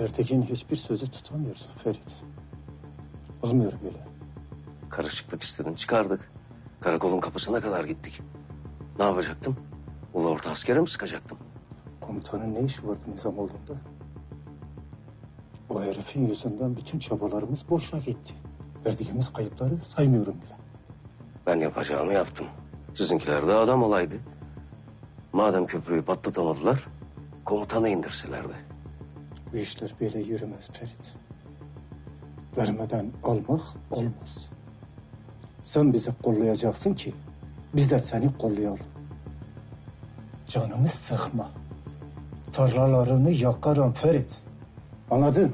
Pertekin hiçbir sözü tutamıyorsun Ferit. Olmuyor böyle. Karışıklık istedin çıkardık. Karakolun kapısına kadar gittik. Ne yapacaktım? Ulu orta askere mi sıkacaktım? Komutanın ne işi vardı Nizamoğlu'nda? O herifin yüzünden bütün çabalarımız boşuna gitti. Verdiğimiz kayıpları saymıyorum bile. Ben yapacağımı yaptım. Sizinkiler de adam olaydı. Madem köprüyü patlatamadılar, komutanı indirselerdi. Bu işler böyle yürümez Ferit. Vermeden almak olmaz. Sen bizi kollayacaksın ki biz de seni kollayalım. Canımı sıkma. Tarlalarını yakarım Ferit. Anladın?